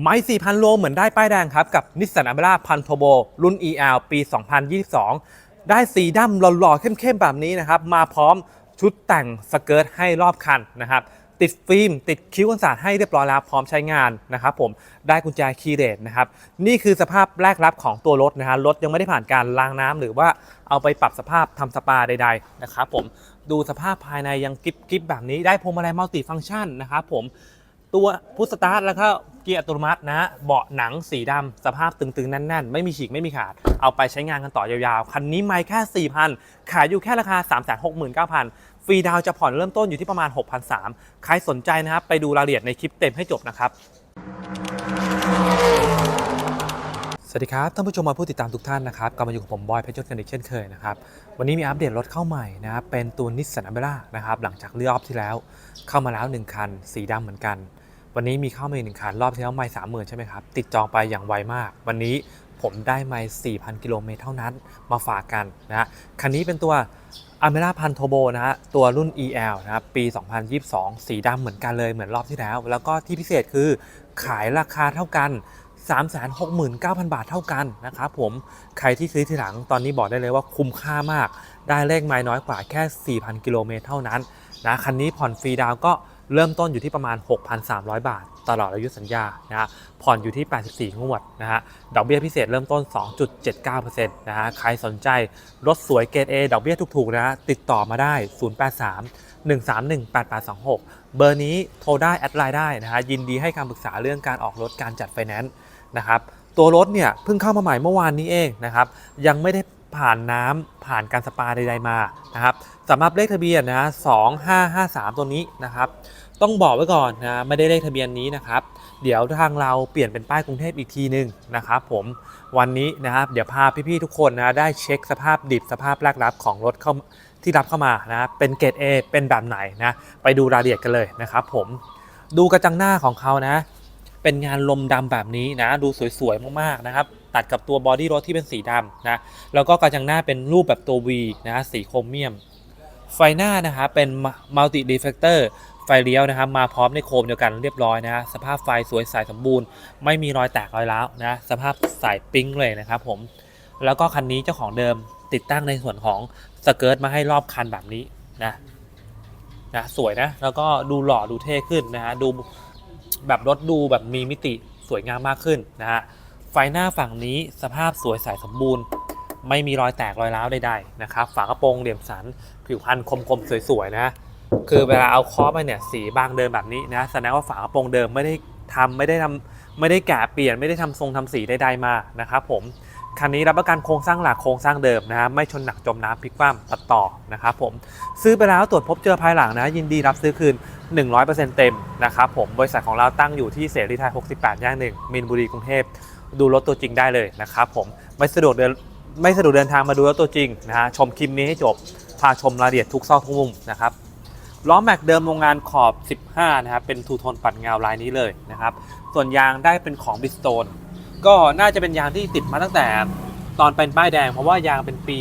ไม้4,000 โลเหมือนได้ป้ายแดงครับ กับนิสสันอ m เ r ร่าพันโทโบรุ่น EL ปี 2022 ได้สีดำหล่อๆ เข้มๆ แบบนี้นะครับ มาพร้อมชุดแต่งสเกิร์ตให้รอบคันนะครับ ติดฟิล์ม ติดคิ้วกันศาสตร์ให้เรียบร้อยแล้วพร้อมใช้งานนะครับผมได้กุญแจคีย์เรทนะครับ นี่คือสภาพแรกรับของตัวรถนะฮะรถยังไม่ได้ผ่านการล้างน้ำหรือว่าเอาไปปรับสภาพทำสปาใด ๆ นะครับผมดูสภาพภายในยังกริบๆแบบนี้ได้พวงมาลัยมัลติฟังก์ชันนะครับผมตัวพุทสตาร์ทแล้วก็ เกียร์อัตโนมัตินะฮะเบาะหนังสีดำสภาพตึงๆ แน่นๆ ไม่มีฉีกไม่มีขาด เอาไปใช้งานกันต่อยาวๆ คันนี้ไม่แค่ 4,000 ขายอยู่แค่ราคา 369,000 ฟรีดาวจะผ่อนเริ่มต้นอยู่ที่ประมาณ 6,300 ใครสนใจนะครับ ไปดูรายละเอียดในคลิปเต็มให้จบนะครับสวัสดีครับท่านผู้ชมมาผู้ติดตามทุกท่านนะครับกลับมาอยู่กับผมบอยเพชรยศกันอีกเช่นเคยนะครับวันนี้มีอัปเดตรถเข้าใหม่นะครับเป็นตัวนิสสันอเ r ร่านะครับหลังจากเลือกออฟที่แล้ว เข้ามาแล้ว 1 คัน สีดำเหมือนกัน วันนี้มีเข้ามาอีกหนึ่งคันรอบที่แล้วไม่สามหมื่นใช่ไหมครับ ติดจองไปอย่างไวมาก วันนี้ผมได้ไม่4,000กิโลเมตรเท่านั้นมาฝากกันนะฮะคันนี้เป็นตัวอเ r ร่าพันโทโบนะฮะตัวรุ่น EL นะครับปี 2022 สีดำเหมือนกันเลยเหมือนรอบที่แล้ว แล้วก็ที่พิเศษคือขายราคาเท่ากัน369,000 บาทเท่ากันนะครับผม ใครที่ซื้อทีหลังตอนนี้บอกได้เลยว่าคุ้มค่ามาก ได้เลขไม้น้อยกว่าแค่ 4,000 กิโลเมตรเท่านั้นนะ คันนี้ผ่อนฟรีดาวก็ เริ่มต้นอยู่ที่ประมาณ 6,300 บาท ตลอดอายุสัญญานะฮะผ่อนอยู่ที่ 84 งวดนะฮะดอกเบี้ยพิเศษเริ่มต้น 2.79%นะฮะใครสนใจรถสวยเกรด A ดอกเบี้ยถูกๆนะฮะติดต่อมาได้ 083 131 8826 เบอร์นี้โทรได้แอดไลน์ได้นะฮะยินดีให้คำปรึกษาเรื่องการออกรถการจัดไฟแนนซ์นะครับตัวรถเนี่ยเพิ่งเข้ามาใหม่เมื่อวานนี้เองนะครับยังไม่ได้ผ่านน้ำผ่านการสปาใดๆมานะครับสำหรับเลขทะเบียนนะ2553ตัวนี้นะครับ ต้องบอกไว้ก่อนนะไม่ได้เลขทะเบียนนี้นะครับ เดี๋ยวทางเราเปลี่ยนเป็นป้ายกรุงเทพอีกทีหนึ่งนะครับผมวันนี้นะครับเดี๋ยวพาพี่ๆทุกคนนะได้เช็คสภาพดิบสภาพแรกรับของรถเข้าที่รับเข้ามานะเป็นเกรด A เป็นแบบไหนนะไปดูรายละเอียดกันเลยนะครับผมดูกระจังหน้าของเขานะ เป็นงานลมดำแบบนี้นะ ดูสวยๆมากๆนะครับตัดกับตัวบอดี้รถที่เป็นสีดำนะแล้วก็กระจังหน้าเป็นรูปแบบตัว V นะสีโครเมียมไฟหน้านะครับเป็นมัลติดีเฟกเตอร์ ฟเลี้ยวนะครับ มาพร้อมในโคมเดียวกันเรียบร้อยนะสภาพไฟสวยใสสมบูรณ์ ไม่มีรอยแตกรอยร้าวนะสภาพใสปิ๊งเลยนะครับผมแล้วก็คันนี้เจ้าของเดิมติดตั้งในส่วนของสเกิร์ตมาให้รอบคันแบบนี้นะนะสวยนะ แล้วก็ดูหล่อดูเท่ขึ้นนะฮะดูแบบรถดูแบบมีมิติสวยงามมากขึ้นนะฮะไฟหน้าฝั่งนี้สภาพสวยใสสมบูรณ์ ไม่มีรอยแตกรอยร้าวใดๆนะครับฝากระโปรงเหลี่ยมสันผิวพรรณคมๆสวยๆนะ คือเวลาเอาเคอไปเนี่ยสีบางเดิมแบบนี้นะแสดงว่าฝากระโปรงเดิมไม่ได้ทำไม่ได้ทำไม่ได้แกะเปลี่ยนไม่ได้ทำทรงทำสีใดๆมานะครับผมคันนี้รับประกันโครงสร้างหลักโครงสร้างเดิมนะฮะไม่ชนหนักจมน้ำพลิกคว่ำตัดต่อนะครับผมซื้อไปแล้วตรวจพบเจอภายหลังนะ ยินดีรับซื้อคืน 100%เต็มนะครับผมบริษัทของเราตั้งอยู่ที่เสรีไทย 68 ย่างหนึ่งมินบุรีกรุงเทพดูรถตัวจริงได้เลยนะครับผมไม่สะดวกเดินไม่สะดวกเดินทางมาดูรถตัวจริงนะฮะชมคลิปนี้ให้จบพาชมรายละเอียดทุกซอกทุกมุมนะครับ ล้อแม็กเดิมโรงงานขอบ 15 นะครับ เป็นทูโทนปัดเงาลายนี้เลยนะครับ ส่วนยางได้เป็นของบิสโตนก็น่าจะเป็นยางที่ติดมาตั้งแต่ตอนเป็นป้ายแดง เพราะว่ายางเป็นปี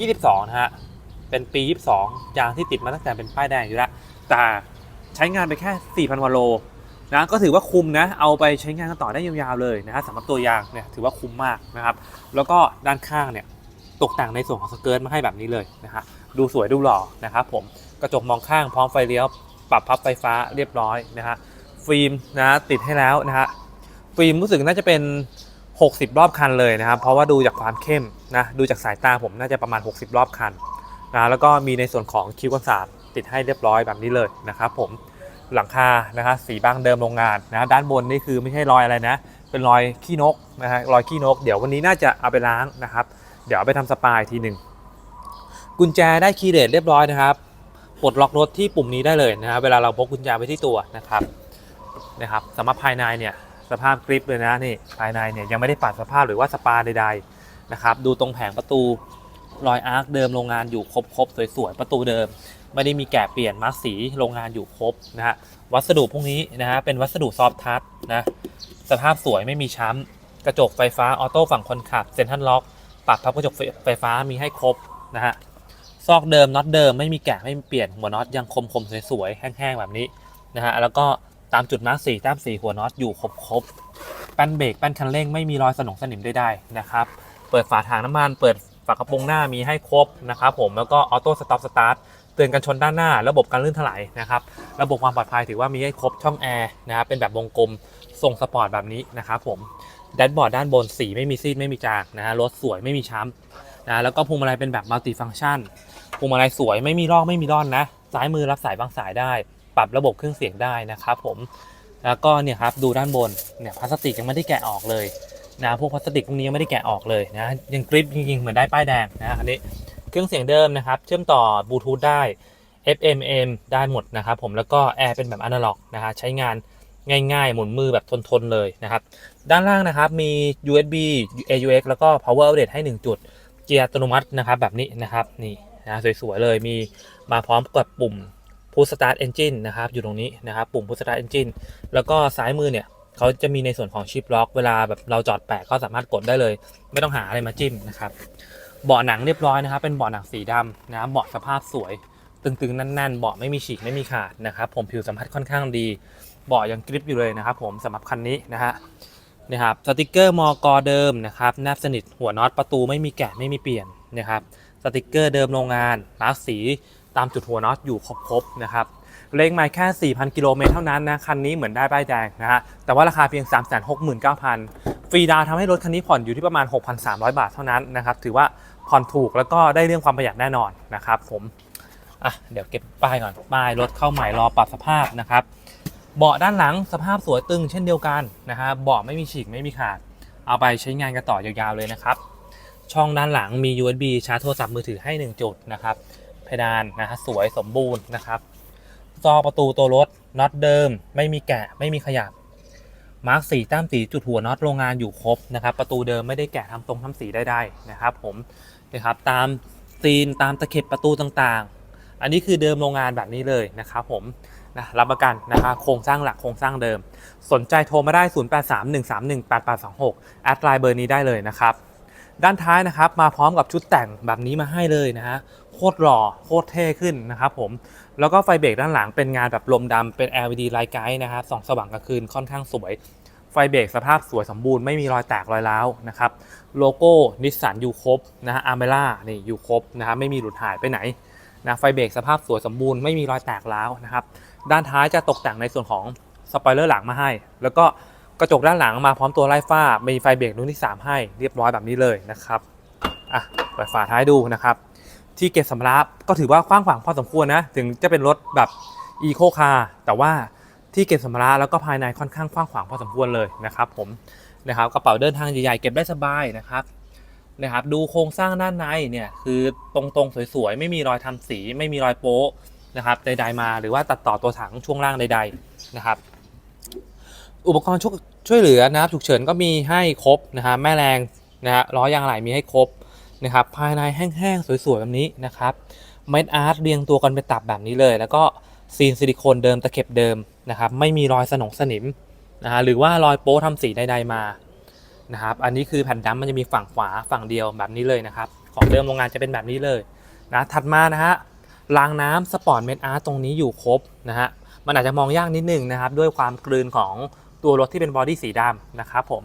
22 นะฮะ เป็นปี 22 ยางที่ติดมาตั้งแต่เป็นป้ายแดงอยู่แล้ว แต่ใช้งานไปแค่ 4,000วาโลนะก็ถือว่าคุ้มนะ เอาไปใช้งานกันต่อได้ยาวๆเลยนะฮะสำหรับตัวยางเนี่ยถือว่าคุ้มมากนะครับ แล้วก็ด้านข้างเนี่ยตกแต่งในส่วนของสเกิร์ตมาให้แบบนี้เลยนะฮะ ดูสวยดูหล่อนะครับผม กระจกมองข้างพร้อมไฟเลี้ยว ปรับพับไฟฟ้าเรียบร้อยนะฮะฟิล์มนะติดให้แล้วนะฮะฟิล์มรู้สึกน่าจะเป็น 60 รอบคันเลยนะครับ เพราะว่าดูจากความเข้มนะดูจากสายตาผมน่าจะประมาณ 60 รอบคันนะแล้วก็มีในส่วนของคิ้วกันศาสตร์ติดให้เรียบร้อยแบบนี้เลยนะครับผมหลังคานะครับสีบางเดิมโรงงานนะด้านบนนี่คือไม่ใช่รอยอะไรนะ เป็นรอยขี้นกนะฮะรอยขี้นก เดี๋ยววันนี้น่าจะเอาไปล้างนะครับ เดี๋ยวเอาไปทำสปาอีกทีหนึ่งกุญแจได้คีย์เรทเรียบร้อยนะครับ ปลดล็อกรถที่ปุ่มนี้ได้เลยนะครับเวลาเราพกกุญแจไว้ที่ตัวนะครับนะครับสำหรับภายในเนี่ยสภาพกริปเลยนะนี่ภายในเนี่ยยังไม่ได้ปัดสภาพหรือว่าสปาใดๆนะครับดูตรงแผงประตูรอยอาร์คเดิมโรงงานอยู่ครบๆสวยๆประตูเดิม ไม่ได้มีแกะเปลี่ยนมาร์คสีโรงงานอยู่ครบนะฮะวัสดุพวกนี้นะฮะเป็นวัสดุซอฟทัชนะสภาพสวยไม่มีช้ำกระจกไฟฟ้าออโต้ฝั่งคนขับเซ็นทรัลล็อกปรับพับกระจกไฟฟ้ามีให้ครบนะฮะ ซอกเดิมน็อตเดิมไม่มีแกะไม่มีเปลี่ยนหัวน็อตยังคมๆสวยๆแห้งๆแบบนี้นะฮะแล้วก็ตามจุดมาร์คสีแต้มสีหัวน็อตอยู่ครบครบแป้นเบรกแป้นคันเร่งไม่มีรอยสนองสนิมใดๆนะครับเปิดฝาถังน้ำมันเปิดฝากระโปรงหน้ามีให้ครบนะครับผมแล้วก็ออโต้สต็อปสตาร์ทเตือนกันชนด้านหน้า ระบบการลื่นถลายนะครับระบบความปลอดภัยถือว่ามีให้ครบช่องแอร์นะครับเป็นแบบวงกลมทรงสปอร์ตแบบนี้นะครับผมแดชบอร์ดด้านบนสีไม่มีซีดไม่มีจางนะฮะรถสวยไม่มีช้ำ นะแล้วก็พวงมาลัยเป็นแบบมัลติฟังก์ชันพวงมาลัยสวยไม่มีลอกไม่มีร่อนนะซ้ายมือรับสายบางสายได้ ปรับระบบเครื่องเสียงได้นะครับผมแล้วก็เนี่ยครับดูด้านบนเนี่ยพลาสติกยังไม่ได้แกะออกเลยนะพวกพลาสติกพวกนี้ยังไม่ได้แกะออกเลยนะยังกริปจริงๆเหมือนได้ป้ายแดงนะอันนี้เครื่องเสียงเดิมนะครับ เชื่อมต่อบลูทูธได้ FM AM ได้หมดนะครับผมแล้วก็แอร์เป็นแบบอนาล็อกนะฮะใช้งานง่ายๆ หมุนมือแบบทน ๆ เลยนะครับ ด้านล่างนะครับมี USB AUX แล้วก็ Power Outlet ให้ 1 จุด กียร์อัตโนมัตินะครับแบบนี้นะครับนี่นะสวยๆเลยมีมาพร้อมกับปุ่ม Push Start Engine นะครับอยู่ตรงนี้นะครับปุ่ม Push Start Engine แล้วก็ซ้ายมือเนี่ยเขาจะมีในส่วนของชิปล็อกเวลาแบบเราจอดแปะก็สามารถกดได้เลย ไม่ต้องหาอะไรมาจิ้มนะครับเบาะหนังเรียบร้อยนะครับ เป็นเบาะหนังสีดำนะครับเบาะสภาพสวย ตึงๆแน่นๆเบาะไม่มีฉีกไม่มีขาดนะครับ ผมผิวสัมผัสค่อนข้างดีเบาะยังกริปอยู่เลยนะครับ ผมสำหรับคันนี้นะฮะ นะครับสติกเกอร์มอกอเดิมนะครับแนบสนิทหัวน็อตประตูไม่มีแกะไม่มีเปลี่ยนนะครับสติกเกอร์เดิมโรงงานมาร์คสีตามจุดหัวน็อตอยู่ครบๆนะครับเลขไม่แค่ 4,000 กิโลเมตรเท่านั้นนะ คันนี้เหมือนได้ป้ายแดงนะฮะ แต่ว่าราคาเพียง 369,000 ฟรีดาวทำให้รถคันนี้ผ่อนอยู่ที่ประมาณ 6,300 บาทเท่านั้นนะครับ ถือว่าผ่อนถูกแล้วก็ได้เรื่องความประหยัดแน่นอนนะครับผม อะ เดี๋ยวเก็บป้ายก่อน ป้ายรถเข้าใหม่รอปรับสภาพนะครับ เบาะด้านหลังสภาพสวยตึงเช่นเดียวกันนะฮะเบาะไม่มีฉีกไม่มีขาด เอาไปใช้งานกันต่อยาวๆเลยนะครับ ช่องด้านหลังมี USB ชาร์จโทรศัพท์มือถือให้ 1 จุดนะครับเพดานนะฮะสวยสมบูรณ์นะครับซอประตูตัวรถน็อตเดิม ไม่มีแกะไม่มีขยับมาร์กสีแต้มสีจุดหัวน็อตโรงงานอยู่ครบนะครับประตูเดิมไม่ได้แกะทำทรงทำสีได้ๆนะครับผมนะครับตามซีนตามตะเข็บประตูต่างๆ อันนี้คือเดิมโรงงานแบบนี้เลยนะครับผม นะรับประกันนะครับโครงสร้างหลักโครงสร้างเดิม สนใจโทรมาได้ 0831318826 แอดไลน์เบอร์นี้ได้เลยนะครับ ด้านท้ายนะครับมาพร้อมกับชุดแต่งแบบนี้มาให้เลยนะฮะโคตรหล่อโคตรเท่ขึ้นนะครับผม แล้วก็ไฟเบรกด้านหลังเป็นงานแบบลมดำเป็น LED ไลท์ไกด์นะครับส่องสว่างกลางคืนค่อนข้างสวยไฟเบรกสภาพสวยสมบูรณ์ไม่มีรอยแตกรอยร้าวนะครับโลโก้นิสสันอยู่ครบนะฮะอาร์เมล่านี่อยู่ครบนะครับไม่มีหลุดหายไปไหน นะไฟเบรกสภาพสวยสมบูรณ์ไม่มีรอยแตกร้าวนะครับด้านท้ายจะตกแต่งในส่วนของสปอยเลอร์หลังมาให้ แล้วก็กระจกด้านหลังมาพร้อมตัวไล่ฟ้า มีไฟเบรกรุ่นที่ 3 ให้เรียบร้อยแบบนี้เลยนะครับอะเปิดฝาท้ายดูนะครับ ที่เก็บสัมภาระก็ถือว่ากว้างขวางพอสมควรนะ ถึงจะเป็นรถแบบอีโคคาร์แต่ว่าที่เก็บสัมภาระแล้วก็ภายในค่อนข้างกว้างขวางพอสมควรเลยนะครับ ผมนะครับกระเป๋าเดินทางใหญ่ๆเก็บได้สบายนะครับ นะครับดูโครงสร้างด้านในเนี่ยคือตรงๆสวยๆไม่มีรอยทำสี ไม่มีรอยโป๊ะนะครับใดๆมาหรือว่าตัดต่อตัวถังช่วงล่างใดๆนะครับ อุปกรณ์ช่วยช่วยเหลือนะครับฉุกเฉินก็มีให้ครบนะฮะแม่แรงนะฮะล้อยางไหลมีให้ครบนะครับภายในแห้งๆสวยๆแบบนี้นะครับเม็ดอาร์ตเรียงตัวกันเป็นตับแบบนี้เลย แล้วก็ซีนซิลิโคนเดิมตะเข็บเดิมนะครับไม่มีรอยสนองสนิมนะฮะหรือว่ารอยโป๊ทำสีใดๆมา นะครับ อันนี้คือแผ่นดำมันจะมีฝั่งขวาฝั่งเดียวแบบนี้เลยนะครับ ของเดิมโรงงานจะเป็นแบบนี้เลยนะถัดมานะฮะรางน้ำสปอร์ตเม็ดอาร์ตรงนี้อยู่ครบนะฮะมันอาจจะมองยากนิดนึงนะครับ ด้วยความกลืนของตัวรถที่เป็นบอดี้สีดำนะครับผม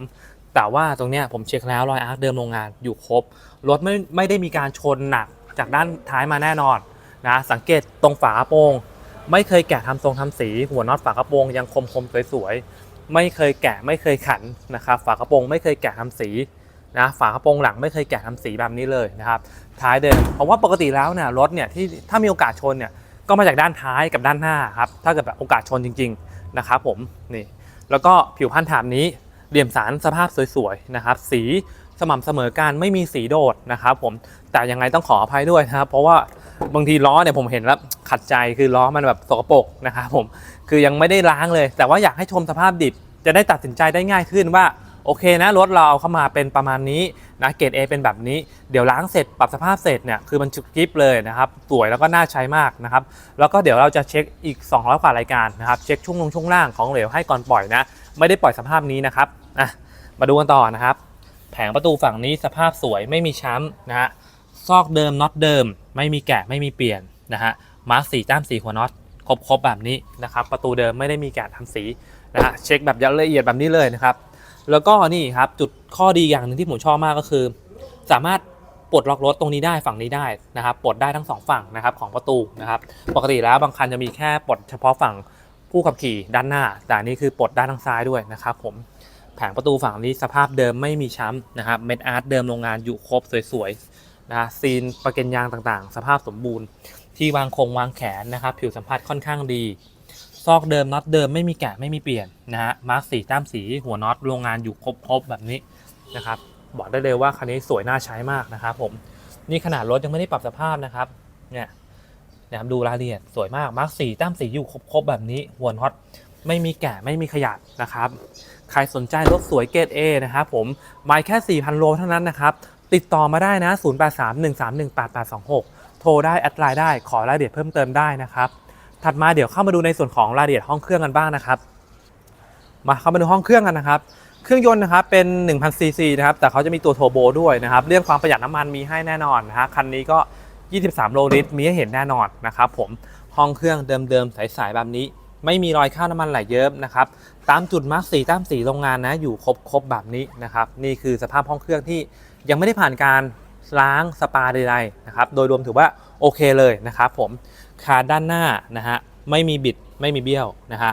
แต่ว่าตรงเนี้ยผมเช็คแล้วรอยอาร์คเดิมโรงงานอยู่ครบรถไม่ไม่ได้มีการชนหนักจากด้านท้ายมาแน่นอนนะสังเกตตรงฝากระโปรง ไม่เคยแกะทำทรงทำสี หัวน็อตฝากระโปรงยังคมคมๆสวยๆ ไม่เคยแกะไม่เคยขันนะครับฝากระโปรงไม่เคยแกะทำสีนะฝากระโปรงหลังไม่เคยแกะทำสีแบบนี้เลยนะครับท้ายเดิมเพราะว่าปกติแล้วเนี่ยรถเนี่ยที่ถ้ามีโอกาสชนเนี่ยก็มาจากด้านท้ายกับด้านหน้าครับถ้าเกิดแบบโอกาสชนจริงๆนะครับผมนี่แล้วก็ผิวพันธุ์ถามนี้เหลี่ยมสารสภาพสวยๆนะครับสีสม่ำเสมอกันไม่มีสีโดดนะครับผมแต่ยังไงต้องขออภัยด้วยนะครับเพราะว่า บางทีล้อเนี่ยผมเห็นแล้วขัดใจคือล้อมันแบบสกปรกนะครับผมคือยังไม่ได้ล้างเลย แต่ว่าอยากให้ชมสภาพดิบ จะได้ตัดสินใจได้ง่ายขึ้นว่าโอเคนะรถเราเอาเข้ามาเป็นประมาณนี้นะเกรด A เป็นแบบนี้เดี๋ยวล้างเสร็จปรับสภาพเสร็จเนี่ยคือมันจุกกิฟเลยนะครับสวยแล้วก็น่าใช้มากนะครับแล้วก็เดี๋ยวเราจะเช็คอีก 200 กว่ารายการนะครับเช็คช่วงลงช่วงล่างของเหลวให้ก่อนปล่อยนะ ไม่ได้ปล่อยสภาพนี้นะครับอะมาดูกันต่อนะครับ แผงประตูฝั่งนี้สภาพสวยไม่มีช้ำนะฮะ ซอกเดิมน็อตเดิม ไม่มีแกะไม่มีเปลี่ยนนะฮะมาร์คสีจ้ามสีหัวน็อตครบๆแบบนี้นะครับ ประตูเดิมไม่ได้มีแกะทำสีนะฮะเช็คแบบละเอียดแบบนี้เลยนะครับ แล้วก็นี่ครับจุดข้อดีอย่างหนึ่งที่ผมชอบมากก็คือ สามารถปลดล็อกรถตรงนี้ได้ฝั่งนี้ได้นะครับปลดได้ทั้งสองฝั่งนะครับของประตูนะครับ ปกติแล้วบางคันจะมีแค่ปลดเฉพาะฝั่งผู้ขับขี่ด้านหน้า แต่นนี้คือปลดด้านทางซ้ายด้วยนะครับ ผมแผงประตูฝั่งนี้สภาพเดิมไม่มีช้ำนะครับเม็ดอาร์ตเดิมโรงงานอยู่ครบสวยๆ นะซีนประเก็นยางต่างๆ สภาพสมบูรณ์ ที่วางคงวางแขนนะครับ ผิวสัมผัสค่อนข้างดี ซอกเดิมน็อตเดิมไม่มีแกะไม่มีเปลี่ยนนะฮะมาร์คสีต้ามสีหัวน็อตโรงงานอยู่ครบๆแบบนี้นะครับบอกได้เลยว่าคันนี้สวยน่าใช้มากนะครับผมนี่ขนาดรถยังไม่ได้ปรับสภาพนะครับเนี่ยนะครับดูรายละเอียดสวยมากมาร์คสีต้ามสีอยู่ครบๆแบบนี้หัวน็อตไม่มีแกะไม่มีขยับนะครับ ใครสนใจรถสวยเกรด A นะครับผมไม่แค่ 4,000 โลเท่านั้นนะครับ ติดต่อมาได้นะ 0831318826 โทรได้แอดไลน์ได้ขอรายละเอียดเพิ่มเติมได้นะครับ ถัดมาเดี๋ยวเข้ามาดูในส่วนของรายละเอียดห้องเครื่องกันบ้างนะครับ มาเข้ามาดูห้องเครื่องกันนะครับ เครื่องยนต์นะครับเป็น 1000 ซีซีนะครับ แต่เขาจะมีตัวโทโบด้วยนะครับ เรื่องความประหยัดน้ำมันมีให้แน่นอนนะฮะ คันนี้ก็ 23 โลลิตร มีให้เห็นแน่นอนนะครับผม ห้องเครื่องเดิมๆ ใสๆ แบบนี้ ไม่มีรอยข้าวน้ำมันไหลเยิ้มนะครับ ตามจุดมาร์กสีตามสีโรงงานนะ อยู่ครบๆ แบบนี้นะครับ นี่คือสภาพห้องเครื่องที่ยังไม่ได้ผ่านการล้างสปาใดๆนะครับ โดยรวมถือว่าโอเคเลยนะครับผมคาด้านหน้านะฮะไม่มีบิดไม่มีเบี้ยวนะฮะ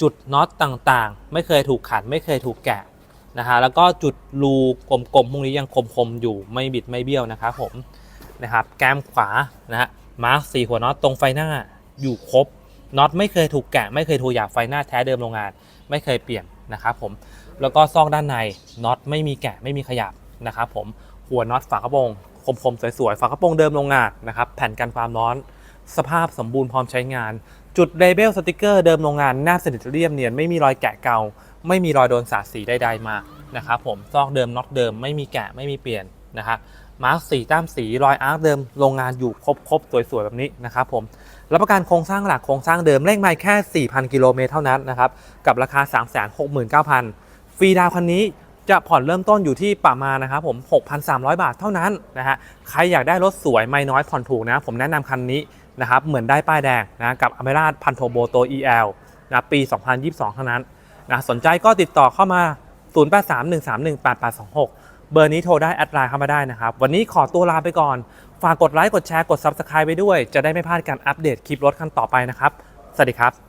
จุดน็อตต่างๆ ไม่เคยถูกขันไม่เคยถูกแกะนะฮะแล้วก็จุดรูกลมๆพวกนี้ยังคมๆอยู่ไม่บิดไม่เบี้ยวนะครับผมนะครับแก้มขวานะฮะมาร์คสีหัวน็อตตรงไฟหน้าอยู่ครบน็อตไม่เคยถูกแกะ ไม่เคยถูกหยาบไฟหน้าแท้เดิมโรงงาน ไม่เคยเปลี่ยนนะครับผมแล้วก็ซอกด้านในน็อตไม่มีแกะไม่มีขยับ นะครับผมหัวน็อตฝากระโปรงคมๆ สวยๆ ฝากระโปรงเดิมโรงงานนะครับแผ่นกันความร้อน สภาพสมบูรณ์พร้อมใช้งาน จุดเลเบลสติกเกอร์เดิมโรงงานหน้าสนิทเรียบเนียนไม่มีรอยแกะเกาไม่มีรอยโดนสาดสีใดๆมานะครับผมซอกเดิมน็อตเดิมไม่มีแกะไม่มีเปลี่ยนนะครับมาร์กสีต้ามสีรอยอาร์คเดิมโรงงานอยู่ครบๆ สวยๆ แบบนี้นะครับผมรับประกันโครงสร้างหลักโครงสร้างเดิมเลขไมล์แค่ 4,000 กิโลเมตรเท่านั้นนะครับ กับราคา 369,000 ฟรีดาวน์คันนี้ จะผ่อนเริ่มต้นอยู่ที่ประมาณนะครับผม 6,300 บาทเท่านั้นนะฮะ ใครอยากได้รถสวยไม่น้อยผ่อนถูกนะ ผมแนะนำคันนี้นะครับ เหมือนได้ป้ายแดงนะกับอเมราพันโทโบโต EL นะปี 2022 เท่านั้นนะสนใจก็ติดต่อเข้ามา 0831318826 เบอร์นี้โทรได้แอดไลน์เข้ามาได้นะครับ วันนี้ขอตัวลาไปก่อน ฝากกดไลค์ กดแชร์ กด Subscribe ไปด้วย จะได้ไม่พลาดการอัปเดตคลิปรถคันต่อไปนะครับ สวัสดีครับ